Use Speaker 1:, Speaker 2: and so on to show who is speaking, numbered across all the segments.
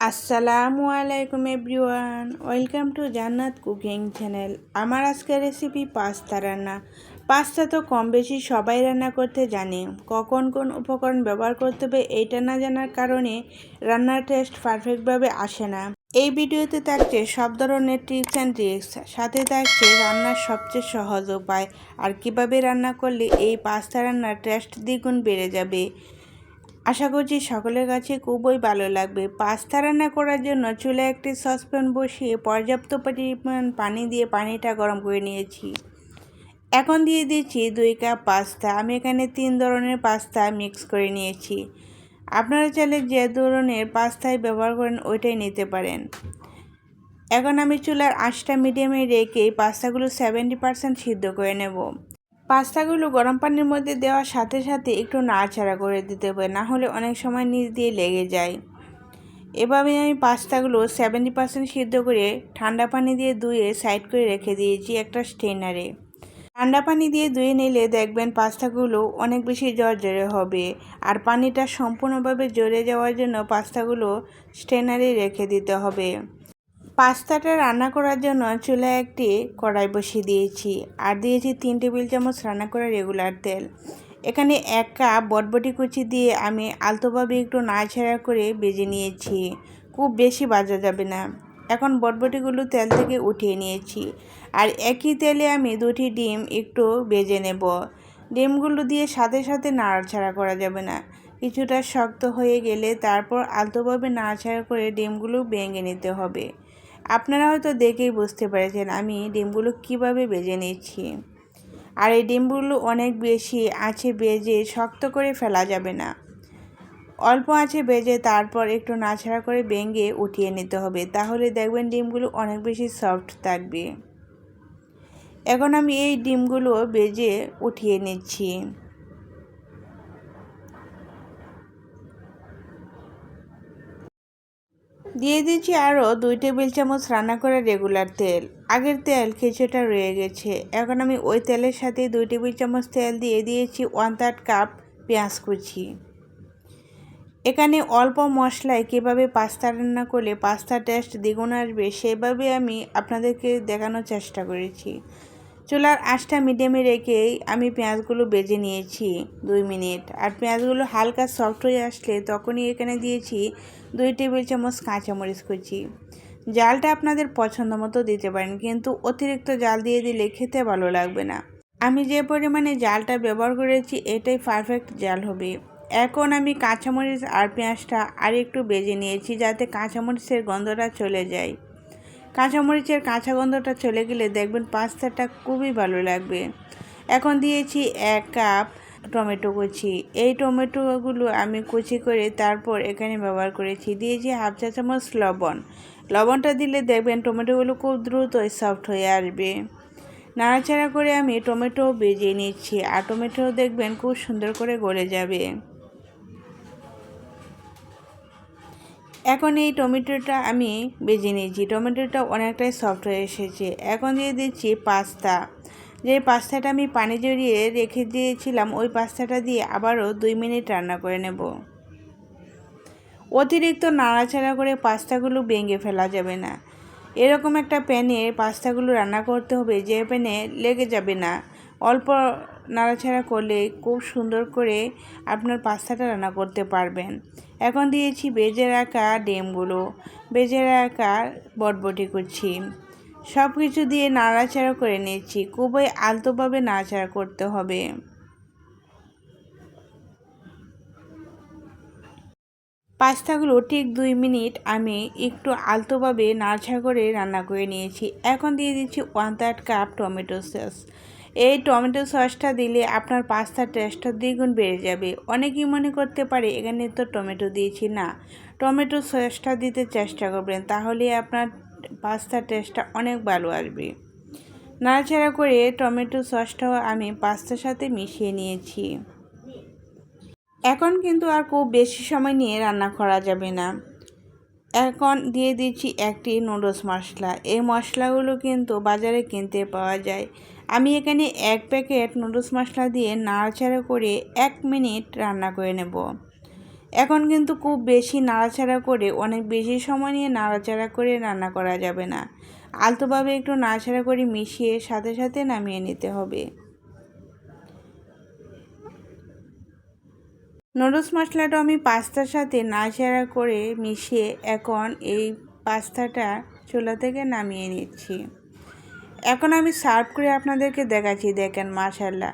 Speaker 1: আসসালামু আলাইকুম everyone, welcome to Jannat cooking channel. আমার আজকের রেসিপি পাস্তা রান্না। পাস্তা তো কম বেশি সবাই রান্না করতে জানে। কখন কোন উপকরণ ব্যবহার করতে হবে এইটা না জানার কারণে রান্নার টেস্ট পারফেক্টভাবে আসে না। এই ভিডিওতে থাকছে সব ধরনের টিপস অ্যান্ড ট্রিক্স সাথে থাকছে রান্নার সবচেয়ে সহজ উপায়, আর কীভাবে রান্না করলে এই পাস্তা রান্নার টেস্ট দ্বিগুণ বেড়ে যাবে। আশা করছি সকলের কাছে খুবই ভালো লাগবে। পাস্তা রান্না করার জন্য চুলে একটি সসপ্যান বসিয়ে পর্যাপ্ত পরিমাণ পানি দিয়ে পানিটা গরম করে নিয়েছি। এখন দিয়ে দিচ্ছি দুই কাপ পাস্তা। আমি এখানে তিন ধরনের পাস্তা মিক্স করে নিয়েছি। আপনারা চাইলে যে ধরনের পাস্তায় ব্যবহার করেন ওইটাই নিতে পারেন। এখন আমি চুলার আঁচটা মিডিয়ামে রেখে পাস্তাগুলো সেভেন্টি পারসেন্ট সিদ্ধ করে নেব। পাস্তাগুলো গরম পানির মধ্যে দেওয়ার সাথে সাথে একটু নাড়াচাড়া করে দিতে হবে, না হলে অনেক সময় নিচ দিয়ে লেগে যায়। এভাবে আমি পাস্তাগুলো সেভেন্টি পার্সেন্ট সিদ্ধ করে ঠান্ডা পানি দিয়ে ধুয়ে সাইড করে রেখে দিয়েছি একটা স্টেনারে ঠান্ডা পানি দিয়ে ধুয়ে নিলে দেখবেন পাস্তাগুলো অনেক বেশি জর্জরে হবে আর পানিটা সম্পূর্ণভাবে জ্বরে যাওয়ার জন্য পাস্তাগুলো স্টেনারে রেখে দিতে হবে। পাস্তাটা রান্না করার জন্য চুলায় একটি কড়াই বসিয়ে দিয়েছি। আর দিয়েছি তিন টেবিল চামচ রান্না করা রেগুলার তেল। এখানে এক কাপ বটবটি কুচি দিয়ে আমি আলতোভাবে একটু নাড়াছাড়া করে বেজে নিয়েছি। খুব বেশি বাজা যাবে না। এখন বটবটিগুলো তেল থেকে উঠিয়ে নিয়েছি। আর একই তেলে আমি দুটি ডিম একটু বেজে নেব। ডিমগুলো দিয়ে সাথে সাথে নাড়াছাড়া করা যাবে না। কিছুটা শক্ত হয়ে গেলে তারপর আলতোভাবে নাড়াছাড়া করে ডিমগুলো ভেঙে নিতে হবে। আপনারা হয়তো দেখেই বুঝতে পেরেছেন আমি ডিমগুলো কীভাবে বেজে নিচ্ছি। আর এই ডিমগুলো অনেক বেশি আছে বেজে শক্ত করে ফেলা যাবে না। অল্প আছে বেজে তারপর একটু নাছাড়া করে বেঙ্গে উঠিয়ে নিতে হবে। তাহলে দেখবেন ডিমগুলো অনেক বেশি সফট থাকবে। এখন আমি এই ডিমগুলো বেজে উঠিয়ে নিচ্ছি। দিয়ে দিয়েছি আরও দুই টেবিল চামচ রান্না করা রেগুলার তেল। আগের তেল কিছুটা রয়ে গেছে। এখন আমি ওই তেলের সাথে দুই টেবিল চামচ তেল দিয়ে দিয়েছি ওয়ান থার্ড কাপ পেঁয়াজ কুচি। এখানে অল্প মশলায় কীভাবে পাস্তা রান্না করলে পাস্তা টেস্ট দ্বিগুণ আসবে, সেভাবে আমি আপনাদেরকে দেখানোর চেষ্টা করেছি। চুলার আঁচটা মিডিয়ামে রেখেই আমি পেঁয়াজগুলো বেজে নিয়েছি দুই মিনিট। আর পেঁয়াজগুলো হালকা সফট হয়ে আসলে তখনই এখানে দিয়েছি দুই টেবিল চামচ কাঁচামরিচ কুচি। জালটা আপনাদের পছন্দ মতো দিতে পারেন, কিন্তু অতিরিক্ত জাল দিয়ে দিলে খেতে ভালো লাগবে না। আমি যে পরিমাণে জালটা ব্যবহার করেছি, এটাই পারফেক্ট জাল হবে। এখন আমি কাঁচামরিচ আর পেঁয়াজটা আর একটু বেজে নিয়েছি যাতে কাঁচামরিচের গন্ধটা চলে যায়। কাঁচামরিচের কাঁচা গন্ধটা চলে গেলে দেখবেন পাস্তাটা খুবই ভালো লাগবে। এখন দিয়েছি এক কাপ টমেটো কুচি। এই টমেটোগুলো আমি কুচি করে তারপর এখানে ব্যবহার করেছি। দিয়েছি হাফ চা চামচ লবণ। লবণটা দিলে দেখবেন টমেটোগুলো খুব দ্রুত সফট হয়ে আসবে। নাড়াচাড়া করে আমি টমেটো বেজে নিচ্ছি। আর টমেটো দেখবেন খুব সুন্দর করে গলে যাবে। এখন এই টমেটোটা আমি বেজে নিয়েছি। টমেটোটা অনেকটাই সফট হয়ে এসেছে। এখন দিয়ে দিচ্ছি পাস্তা। যে পাস্তাটা আমি পানি জড়িয়ে রেখে দিয়েছিলাম, ওই পাস্তাটা দিয়ে আবারও দুই মিনিট রান্না করে নেব। অতিরিক্ত নাড়াচাড়া করে পাস্তাগুলো ভেঙে ফেলা যাবে না। এরকম একটা প্যানে পাস্তাগুলো রান্না করতে হবে, যে প্যানে লেগে যাবে না। অল্প নাড়াচাড়া করলে খুব সুন্দর করে আপনার পাস্তাটা রান্না করতে পারবেন। এখন দিয়েছি বেজে রাখা ডিমগুলো বেজে রাখা বটবটি করছি সব কিছু দিয়ে নাড়াচাড়া করে নিচ্ছি খুবই আলতোভাবে নাড়াচাড়া করতে হবে। পাস্তাগুলো ঠিক দুই মিনিট আমি একটু আলতোভাবে নাড়াচাড়া করে রান্না করে নিয়েছি। এখন দিয়ে দিচ্ছি one third cup tomato sauce. এই টমেটো সসটা দিলে আপনার পাস্তার টেস্টটা দ্বিগুণ বেড়ে যাবে। অনেকেই মনে করতে পারে, এখানে তো টমেটো দিয়েছি। না, টমেটো সসটা দিতে চেষ্টা করবেন, তাহলে আপনার পাস্তার টেস্টটা অনেক ভালো আসবে। নাড়াচাড়া করে টমেটো সসটাও আমি পাস্তার সাথে মিশিয়ে নিয়েছি। এখন কিন্তু আর খুব বেশি সময় নিয়ে রান্না করা যাবে না। এখন দিয়ে দিচ্ছি একটি নুডলস মশলা। এই মশলাগুলো কিন্তু বাজারে কিনতে পাওয়া যায়। আমি এখানে এক প্যাকেট নুডলস মশলা দিয়ে নাড়াচাড়া করে এক মিনিট রান্না করে নেব। এখন কিন্তু খুব বেশি নাড়াচাড়া করে, অনেক বেশি সময় নিয়ে নাড়াচাড়া করে রান্না করা যাবে না। আলতোভাবে একটু নাড়াচাড়া করে মিশিয়ে সাথে সাথে নামিয়ে নিতে হবে। নুডলস মশলাটা আমি পাস্তার সাথে নাড়াচাড়া করে মিশিয়ে এখন এই পাস্তাটা চুলা থেকে নামিয়ে নিচ্ছি। এখন আমি সার্ভ করে আপনাদেরকে দেখাচ্ছি, দেখেন মাশাল্লাহ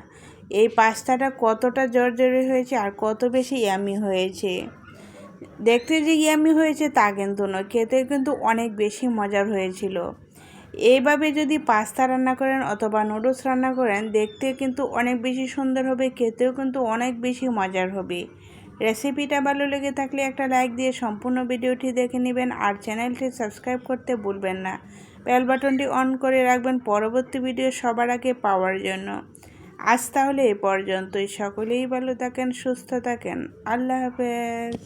Speaker 1: এই পাস্তাটা কতটা জর্জরে হয়েছে আর কত বেশি ইয়ামি হয়েছে। দেখতে যে ইয়ামি হয়েছে তা কিন্তু নয়, খেতে কিন্তু অনেক বেশি মজার হয়েছিল। এইভাবে যদি পাস্তা রান্না করেন অথবা নুডলস রান্না করেন, দেখতে কিন্তু অনেক বেশি সুন্দর হবে, খেতেও কিন্তু অনেক বেশি মজার হবে। রেসিপিটা ভালো লেগে থাকলে একটা লাইক দিয়ে সম্পূর্ণ ভিডিওটি দেখে নেবেন আর চ্যানেলটি সাবস্ক্রাইব করতে ভুলবেন না। বেল বাটনটি অন করে রাখবেন পরবর্তী ভিডিও সবার আগে পাওয়ার জন্য। আজ তাহলে এ পর্যন্তই। সকলেই ভালো থাকেন, সুস্থ থাকেন। আল্লাহ হাফেজ।